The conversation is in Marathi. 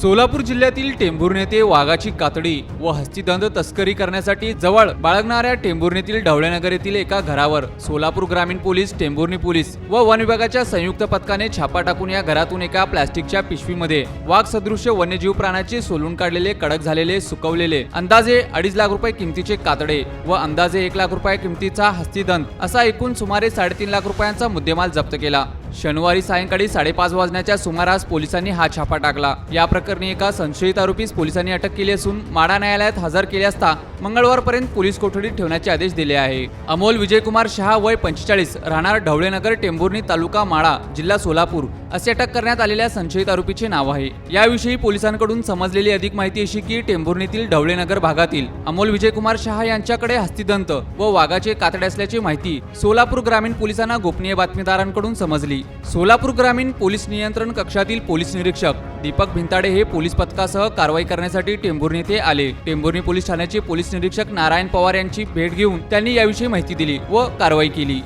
सोलापूर जिल्ह्यातील टेंभुर्णेते वाघाची कातडी व हस्तिदंत तस्करी करण्यासाठी जवळ बाळगणाऱ्या टेंभुर्णेतील ढवळेनगर येथील एका घरावर सोलापूर ग्रामीण पोलीस टेंभुर्णी पोलीस व वन विभागाच्या संयुक्त पथकाने छापा टाकून या घरातून एका प्लास्टिकच्या पिशवीमध्ये वाघ सदृश्य वन्यजीव प्राण्याचे सोलून काढलेले कडक झालेले सुकवलेले अंदाजे अडीच लाख रुपये किमतीचे कातडे व अंदाजे एक लाख रुपये किमतीचा हस्तिदंत असा एकूण सुमारे साडेतीन लाख रुपयांचा मुद्देमाल जप्त केला. शनिवारी सायंकाळी साडेपाच वाजण्याच्या सुमारास पोलिसांनी हा छापा टाकला. या प्रकरणी एका संशयित आरोपीस पोलिसांनी अटक केली असून माडा न्यायालयात हजर केले असता मंगळवारपर्यंत पोलीस कोठडीत ठेवण्याचे आदेश दिले आहे. अमोल विजयकुमार शहा वय पंचेचाळीस राहणार ढवळेनगर टेंभुर्णी तालुका माळा जिल्हा सोलापूर असे अटक करण्यात आलेल्या संशयित आरोपीचे नाव आहे. याविषयी पोलिसांकडून समजलेली अधिक माहिती अशी की टेंभुर्णीतील ढवळेनगर भागातील अमोल विजयकुमार शहा यांच्याकडे हस्तिदंत व वाघाचे कातडे असल्याची माहिती सोलापूर ग्रामीण पोलिसांना गोपनीय बातमीदारांकडून समजली. सोलापूर ग्रामीण पोलीस नियंत्रण कक्षातील पोलीस निरीक्षक दीपक भिंताडे हे पोलीस पथकासह कारवाई करण्यासाठी टेंभुर्णी येथे आले. टेंभुर्णी पोलीस ठाण्याचे पोलीस निरीक्षक नारायण पवार यांची भेट घेऊन त्यांनी याविषयी माहिती दिली व कारवाई केली.